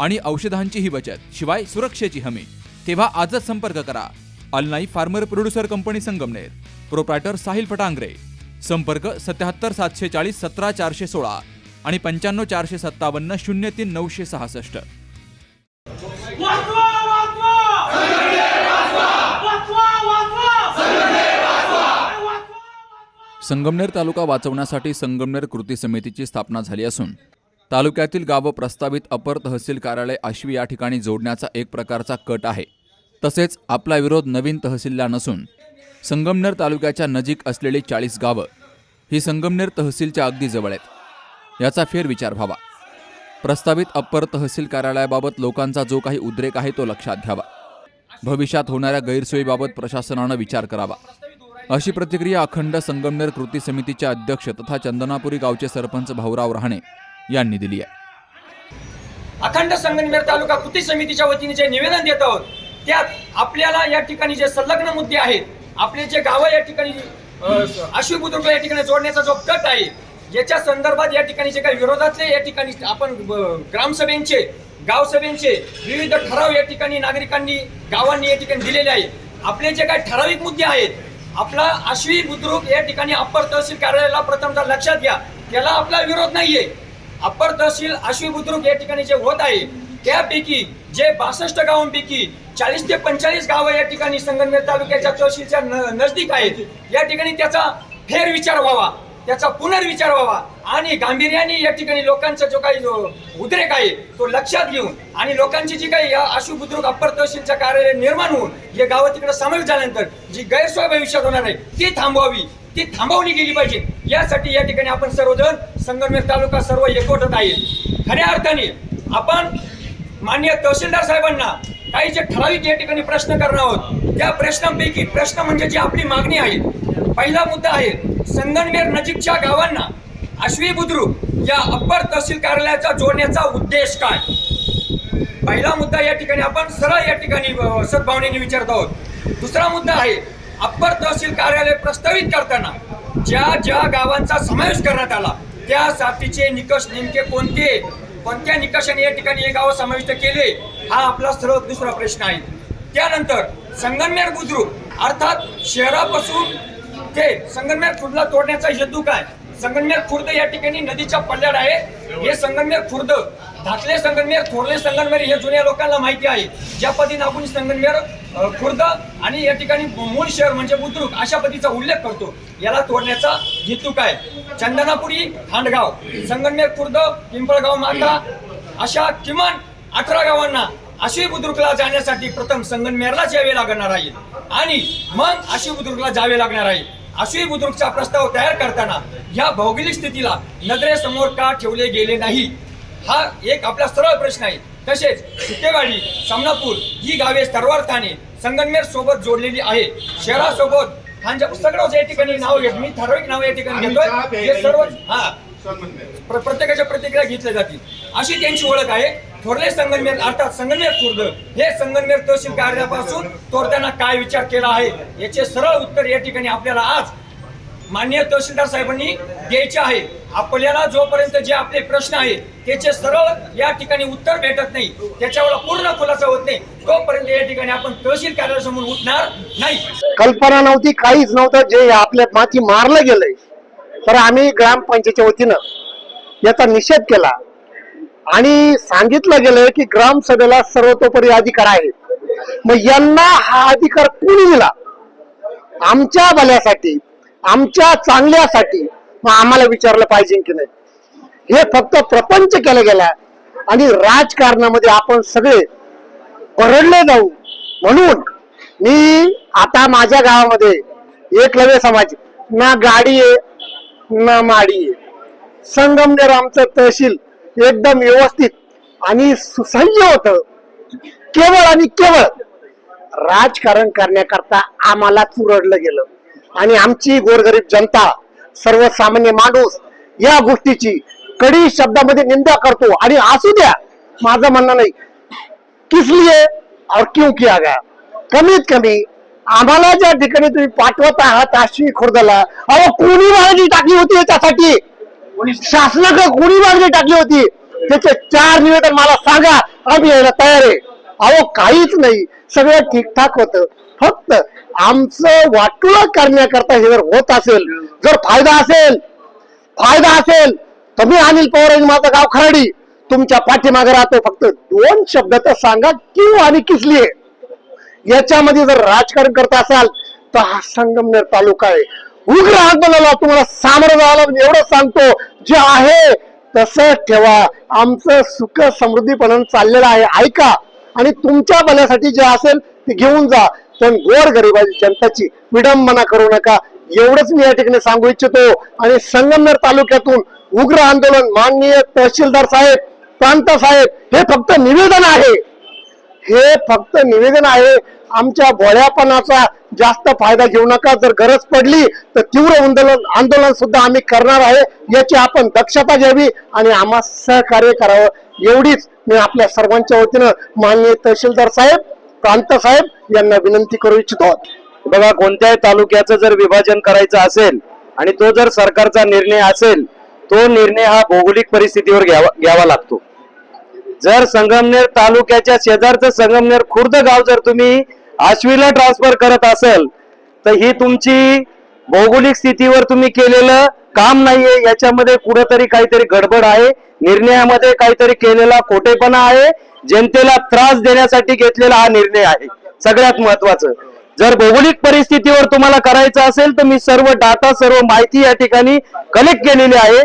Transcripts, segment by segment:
आणि औषधांचीही बचत शिवाय सुरक्षेची हमी. तेव्हा आजच संपर्क करा. Alnai farmer producer company Sangamner. Proprietor Sahil Fatangare. संपर्क सत्याहत्तर सातशे चाळीस सतरा चारशे सोळा आणि पंच्याण्णव चारशे सत्तावन्न शून्य तीन नऊशे सहासष्ट. संगमनेर तालुका वाचवण्यासाठी संगमनेर कृती समितीची स्थापना झाली असून तालुक्यातील गावं प्रस्तावित अपर तहसील कार्यालय आश्वी या ठिकाणी जोडण्याचा एक प्रकारचा कट आहे. तसेच आपला विरोध नवीन तहसीलला नसून संगमनेर तालुक्याच्या नजीक असलेली चाळीस गावं ही संगमनेर तहसीलच्या अगदी जवळ आहेत. याचा फेरविचार व्हावा. प्रस्तावित अप्पर तहसील कार्यालयाबाबत लोकांचा जो काही उद्रेक आहे तो लक्षात घ्यावा. भविष्यात होणाऱ्या गैरसोयीबाबत प्रशासनानं विचार करावा. अशी प्रतिक्रिया अखंड संगमनेर कृती समितीच्या अध्यक्ष तथा चंदनापुरी गावचे सरपंच भाऊराव रहाणे यांनी दिली आहे. अखंड संगमनेर तालुका कृती समितीच्या वतीने जे निवेदन देत आहोत त्यात आपल्याला या ठिकाणी जे संलग्न मुद्दे आहेत आपले जे गावं या ठिकाणी अश्वी बुद्रुक या ठिकाणी जोडण्याचा जो गट आहे याच्या संदर्भात या ठिकाणी जे काही विरोधातले या ठिकाणी आपण ग्रामसभेंचे गावसभेंचे विविध ठराव या ठिकाणी नागरिकांनी गावांनी या ठिकाणी दिलेले आहे आपले जे काही ठराविक मुद्दे आहेत आपला आश्वी बुद्रुक या ठिकाणी अप्पर तहसील कार्यालयाला प्रथमतः लक्षात घ्या त्याला आपला विरोध नाहीये. अप्पर तहसील आश्वी बुद्रुक या ठिकाणी जे होत आहे त्यापैकी जे बासष्ट गावांपैकी चाळीस ते पंचाळीस गावं या ठिकाणी संगमनेर तालुक्याच्या तहसीलच्या न- नजदीक आहेत. या ठिकाणी त्याचा फेरविचार व्हावा त्याचा पुनर्विचार व्हावा आणि गांभीर्याने या ठिकाणी लोकांचा जो काही जो उद्रेक आहे तो लक्षात घेऊन आणि लोकांची जी काही या आशु बुद्रुक अप्पर तहसीलचा कार्यालय निर्माण होऊन हे गावं तिकडे समावेश झाल्यानंतर जी गैरसोय भविष्यात होणार आहे ती थांबवावी. ती थांबवली गेली पाहिजे. यासाठी या ठिकाणी आपण सर्वजण संगमेश तालुका सर्व एकवटत आहे. खऱ्या अर्थाने आपण मान्य तहसीलदार साहेबांना काही जे ठराविक या ठिकाणी प्रश्न करणार आहोत त्या प्रश्नांपैकी प्रश्न म्हणजे जी आपली मागणी आहे पहिला मुद्दा आहे संगमनेर नजीकच्या गावांना आश्वी बुद्रुक या अप्पर तहसील कार्यालयाचा जोडण्याचा उद्देश काय? पहिला मुद्दा या ठिकाणी आपण सरळ या ठिकाणी सद्भावनेने विचारत आहोत. दुसरा मुद्दा आहे अप्पर तहसील कार्यालय प्रस्तावित करताना ज्या ज्या गावांचा समावेश करण्यात आला त्यासाठीचे निकष नेमके कोणते? कोणत्या निकषाने या ठिकाणी हे गाव समाविष्ट केले? हा आपला सर्व दुसरा प्रश्न आहे. त्यानंतर संगमनेर बुद्रुक अर्थात शहरापासून ते संगमनेर खुर्दला तोडण्याचा हेतू काय? संगमनेर खुर्द या ठिकाणी नदीच्या पल्ल्याड आहे. हे संगमनेर खुर्द धाकले संगमनेर थोरले संगमनेर हे जुन्या लोकांना माहिती आहे. ज्या पद्धतीने आपण संगमनेर खुर्द आणि या ठिकाणी मूळ शहर म्हणजे बुद्रुक अशा पद्धतीचा उल्लेख करतो. याला तोडण्याचा हेतू काय? चंदनापुरी खांडगाव संगमनेर खुर्द पिंपळगाव माता अशा किमान अठरा गावांना आशिवी बुद्रुकला जाण्यासाठी प्रथम संगमनेरलाच यावे लागणार आहे. आणि मग आशिवी बुद्रुकला जावे लागणार आहे. आशिवी बुद्रुकचा प्रस्ताव तयार करताना या भौगोलिक स्थितीला नजरेसमोर का ठेवले गेले नाही? हा एक आपला सरळ प्रश्न आहे. तसेच सुकेवाडी समनापूर ही गावे सर्वार्थाने संगमनेर सोबत जोडलेली आहे. शहरासोबत खांजा सगळं या ठिकाणी नाव घेत मी ठराविक नाव या ठिकाणी घेतोय. हे सर्व हा. प्र- प्रत्येकाच्या प्रतिक्रिया घेतल्या जातील. अशी त्यांची ओळख आहे. थोरले संगनमेर अर्थात संगनमेर खुर्द हे संगनमेर तहसील कार्यालयापासून तोडताना काय विचार केला आहे याचे सरळ उत्तर या ठिकाणी आपल्याला आज माननीय तहसीलदार साहेबांनी द्यायचे आहे. आपल्याला जोपर्यंत जे आपले प्रश्न आहे त्याचे सरळ या ठिकाणी उत्तर भेटत नाही त्याच्यावर पूर्ण खुलासा होत नाही तोपर्यंत या ठिकाणी आपण तहसील कार्यालयासमोर उठणार नाही. कल्पना नव्हती काहीच नव्हतं जे आपल्या माती मारलं गेलंय. तर आम्ही ग्रामपंचायतीच्या वतीनं याचा निषेध केला. आणि सांगितलं गेलंय की ग्रामसभेला सर्वतोपरी अधिकार आहे. मग यांना हा अधिकार कोणी दिला? आमच्या भल्यासाठी आमच्या चांगल्यासाठी मग आम्हाला विचारलं पाहिजे की नाही? हे फक्त प्रपंच केलं गेला आणि राजकारणामध्ये आपण सगळे भरडले जाऊ. म्हणून मी आता माझ्या गावामध्ये एकलव्य समाज ना गाडी आहे ना माडी आहे. संगमनेर आमचं तहसील एकदम व्यवस्थित आणि सुसह्य होत. केवळ आणि केवळ राजकारण करण्याकरता आम्हाला चुरडलं गेलं. आणि आमची गोरगरीब जनता सर्वसामान्य माणूस या गोष्टीची कडी शब्दामध्ये निंदा करतो. आणि असू द्या माझं म्हणणं नाही. किस लिए और क्यों किया गया? कमीत कमी आम्हाला ज्या ठिकाणी तुम्ही पाठवत आहात आश्वी खुर्दला अहो कोणी मागणी टाकली होती त्यासाठी शासनाकडे कोणी मागणी टाकली होती? त्याचे चार निवेदन मला सांगा. आम्ही यायला तयार आहे. अहो काहीच नाही. सगळं ठीकठाक होतं. फक्त आमचं वाटोळं करण्याकरता हे जर होत असेल जर फायदा असेल फायदा असेल तर मी अनिल पवार माझं गाव खराडी तुमच्या पाठीमागे राहतो. फक्त दोन शब्द तर सांगा किंवा आणि किसली याच्यामध्ये जर राजकारण करत असाल तर हा संगमनेर तालुका आहे. उग्र आंदोलनाला तुम्हाला सामोरं जायला म्हणजे एवढं सांगतो जे आहे तसं ठेवा. आमचं सुख समृद्धीपणन चाललेलं आहे. ऐका. आणि तुमच्या भल्यासाठी जे असेल ते घेऊन जा. पण गोर गरिबाची जनताची विडंबना करू नका. एवढंच मी या ठिकाणी सांगू इच्छितो. आणि संगमनेर तालुक्यातून उग्र आंदोलन माननीय तहसीलदार साहेब प्रांत साहेब हे फक्त निवेदन आहे. हे फक्त निवेदन आहे. आमच्या भोळ्यापणाचा जास्त फायदा घेऊ नका. जर गरज पडली तर तीव्र आंदोलन आंदोलन सुद्धा आम्ही करणार आहे. याची आपण दक्षता घ्यावी आणि आम्हा सहकार्य करावं. एवढीच मी आपल्या सर्वांच्या वतीनं माननीय तहसीलदार साहेब प्रांत साहेब यांना विनंती करू इच्छितो. बघा कोणत्याही तालुक्याचं जर विभाजन करायचं असेल आणि तो जर सरकारचा निर्णय असेल तो निर्णय हा भौगोलिक परिस्थितीवर घ्यावा घ्यावा लागतो. जर संगमनेर तालुक्याच्या शेजारचं संगमनेर खुर्द गाव जर तुम्ही आश्वीला ट्रान्सफर करत असेल तर ही तुमची भौगोलिक स्थितीवर तुम्ही केलेलं काम नाहीये. याच्यामध्ये कुठेतरी काहीतरी गडबड आहे. निर्णयामध्ये काहीतरी केलेला खोटेपणा आहे. जनतेला त्रास देण्यासाठी घेतलेला हा निर्णय आहे. सगळ्यात महत्वाचं. जर भौगोलिक परिस्थितीवर तुम्हाला करायचं असेल तर मी सर्व डाटा सर्व माहिती या ठिकाणी कलेक्ट केलेली आहे.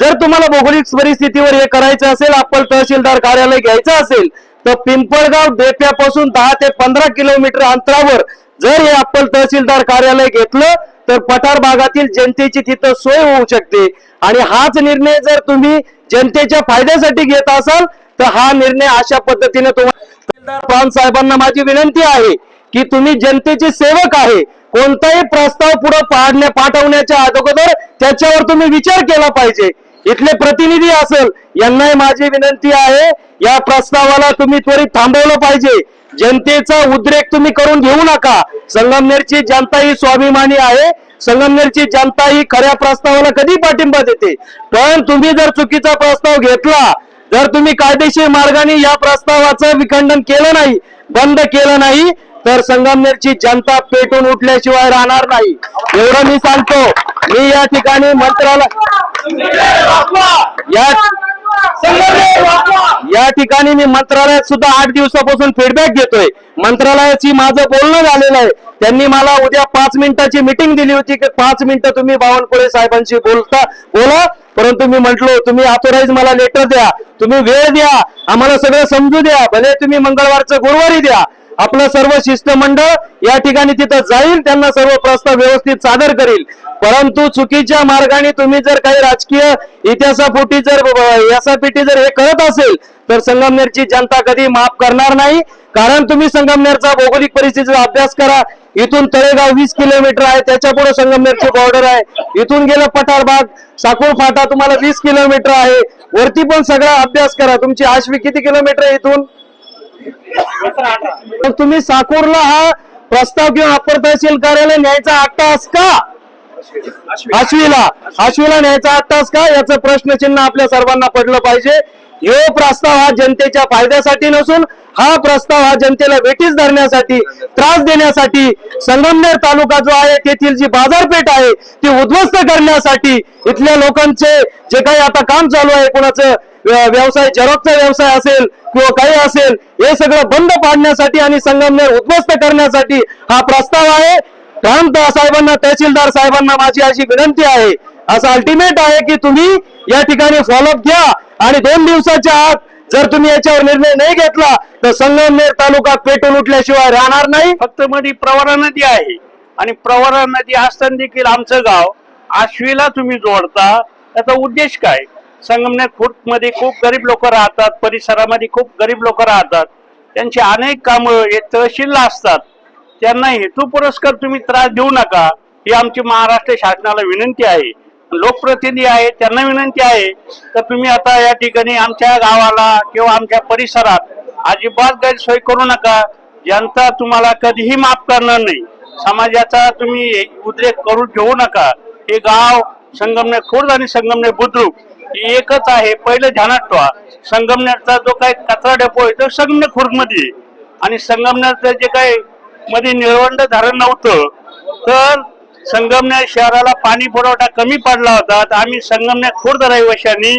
जर तुम्हाला भौगोलिक परिस्थितीवर हे करायचं असेल आपण तहसीलदार कार्यालय घ्यायचं असेल तर पिंपळगाव देप्यापासून दहा ते पंधरा किलोमीटर अंतरावर जर हे आपण तहसीलदार कार्यालय घेतलं तर पठार भागातील जनतेची तिथं सोय होऊ शकते. आणि हाच निर्णय जर तुम्ही जनतेच्या फायद्यासाठी घेत असाल तर हा निर्णय अशा पद्धतीने तुम्हाला तहसीलदार साहेबांना माझी विनंती आहे की तुम्ही जनतेचे सेवक आहे. कोणताही प्रस्ताव पुढे पाडण्या पाठवण्याच्या अगोदर त्याच्यावर तुम्ही विचार केला पाहिजे. इथले प्रतिनिधी असेल यांनाही माझी विनंती आहे या प्रस्तावाला तुम्ही त्वरित थांबवलं पाहिजे. जनतेचा उद्रेक तुम्ही करून घेऊ नका. संगमनेरची जनता ही स्वाभिमानी आहे. संगमनेरची जनता ही खऱ्या प्रस्तावाला कधी पाठिंबा देते? पण तुम्ही जर चुकीचा प्रस्ताव घेतला जर तुम्ही कायदेशीर मार्गाने या प्रस्तावाचं विखंडन केलं नाही बंद केलं नाही तर संगमनेरची जनता पेटून उठल्याशिवाय राहणार नाही. एवढं मी सांगतो. मी या ठिकाणी मंत्रालय या या ठिकाणी मी मंत्रालयात सुद्धा आठ दिवसापासून फीडबॅक घेतोय. मंत्रालयाची माझं बोलणं झालेलं आहे. त्यांनी मला उद्या पाच मिनिटाची मिटिंग दिली होती की पाच मिनिटं तुम्ही बावनकुळे साहेबांशी बोलता बोला. परंतु मी म्हटलो तुम्ही ऑथोराईज मला लेटर द्या. तुम्ही वेळ द्या. आम्हाला सगळं समजू द्या. भले तुम्ही मंगळवारचं गुरुवारी द्या. आपलं सर्व शिष्टमंडळ या ठिकाणी तिथं जाईल त्यांना सर्व प्रस्ताव व्यवस्थित सादर करील. परंतु चुकीच्या मार्गाने तुम्ही जर काही राजकीय इतिहासापोटी जर यासापिटी जर हे करत असेल तर संगमनेरची जनता कधी माफ करणार नाही. कारण तुम्ही संगमनेरचा भौगोलिक परिस्थितीचा अभ्यास करा. इथून तळेगाव वीस किलोमीटर आहे त्याच्या पुढे संगमनेरची बॉर्डर आहे. इथून गेलं पठारबाग साकूर फाटा तुम्हाला वीस किलोमीटर आहे. वरती पण सगळा अभ्यास करा. तुमची आश्वी किती किलोमीटर आहे इथून? तर तुम्ही साकूरला हा प्रस्ताव किंवा अप्पर तहसील कार्यालय न्यायचा आठ का? आश्वीला आश्वीला न्यायचा आठ तास का? याचं प्रश्नचिन्ह आपल्या सर्वांना पडलं पाहिजे. यो प्रस्ताव हा जनतेच्या फायद्यासाठी नसून हा प्रस्ताव हा जनतेला वेटीस धरण्यासाठी त्रास देण्यासाठी संगमनेर तालुका जो आहे तेथील जी बाजारपेठ आहे ती उद्ध्वस्त करण्यासाठी इथल्या लोकांचे जे काही आता काम चालू आहे कोणाचं व्यवसाय झेरॉक्सचा व्यवसाय असेल किंवा काही असेल हे सगळं बंद पाडण्यासाठी आणि संगमनेर उद्ध्वस्त करण्यासाठी हा प्रस्ताव आहे. प्रांत साहेबांना तहसीलदार साहेबांना माझी अशी विनंती आहे. असं अल्टिमेट आहे की तुम्ही या ठिकाणी फॉलोअप घ्या आणि दोन दिवसाच्या आत जर तुम्ही याच्यावर निर्णय नाही घेतला तर संगमनेर तालुका पेटून उठल्याशिवाय राहणार नाही. फक्त मध्ये प्रवरा नदी आहे. आणि प्रवरा नदी असताना देखील आमचं गाव आश्वीला तुम्ही जोडता. त्याचा उद्देश काय? संगमनेर खुर्दमध्ये खूप गरीब लोक राहतात परिसरामध्ये खूप गरीब लोक राहतात. त्यांची अनेक कामं हे तहसीलला असतात. त्यांना हेतू पुरस्कार तुम्ही त्रास देऊ नका ही आमची महाराष्ट्र शासनाला विनंती आहे. लोकप्रतिनिधी आहे त्यांना विनंती आहे तर तुम्ही आता या ठिकाणी आमच्या गावाला किंवा आमच्या परिसरात अजिबात गैरसोय करू नका. जनता तुम्हाला कधीही माफ करणार नाही. समाजाचा तुम्ही उद्रेक करून घेऊ नका. हे गाव संगमनेर खुर्द आणि संगमनेर बुद्रुक एकच आहे पहिलं ध्यानात ठेवा संगमनेरचा जो काही कचरा डेपो आहे तो संगमनेर खुर्दमध्ये आणि संगमनेरचं जे काही मध्ये निळवंड धरण नव्हतं तर संगमनेर शहराला पाणी पुरवठा कमी पडला होता. तर आम्ही संगमनेर खुर्द रहिवाशांनी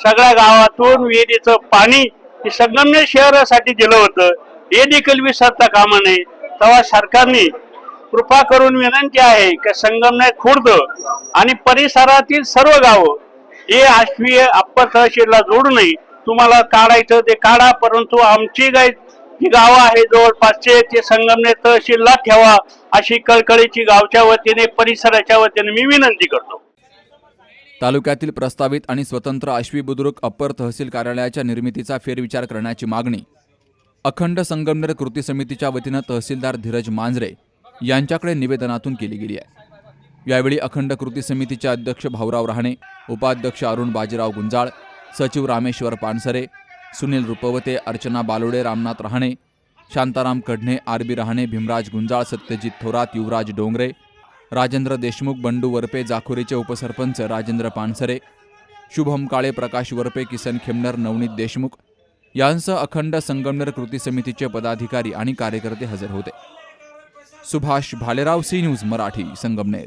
सगळ्या गावातून विहिरीचं पाणी हे संगमनेर शहरासाठी दिलं होतं. हे देखील विसरता कामा नये. तेव्हा सरकारने कृपा करून विनंती आहे की संगमनेर खुर्द आणि परिसरातील सर्व गावं हे आश्वीय अप्पर तहसीलला जोडू नये तुम्हाला काढायचं ते काढा परंतु आमची गाय जी गावं आहे जवळपासचे ते संगमनेर तहसीलला ठेवा अशी कळकळीची गावच्या वतीने परिसराच्या वतीने मी विनंती करतो. तालुक्यातील प्रस्तावित आणि स्वतंत्र आश्वी बुद्रुक अप्पर तहसील कार्यालयाच्या निर्मितीचा फेरविचार करण्याची मागणी अखंड संगमनेर कृती समितीच्या वतीनं तहसीलदार धीरज मांजरे यांच्याकडे निवेदनातून केली गेली आहे. यावेळी अखंड कृती समितीचे अध्यक्ष भाऊराव रहाणे उपाध्यक्ष अरुण बाजीराव गुंजाळ सचिव रामेश्वर पानसरे सुनील रुपवते अर्चना बालोडे रामनाथ रहाणे शांताराम कढणे आर बी रहाणे भीमराज गुंजाळ सत्यजित थोरात युवराज डोंगरे राजेंद्र देशमुख बंडू वरपे जाखोरीचे उपसरपंच राजेंद्र पानसरे शुभम काळे प्रकाश वरपे किसन खेमनर नवनीत देशमुख यांसह अखंड संगमनेर कृती समितीचे पदाधिकारी आणि कार्यकर्ते हजर होते. Subhash Bhalerao C news Marathi Sangamner.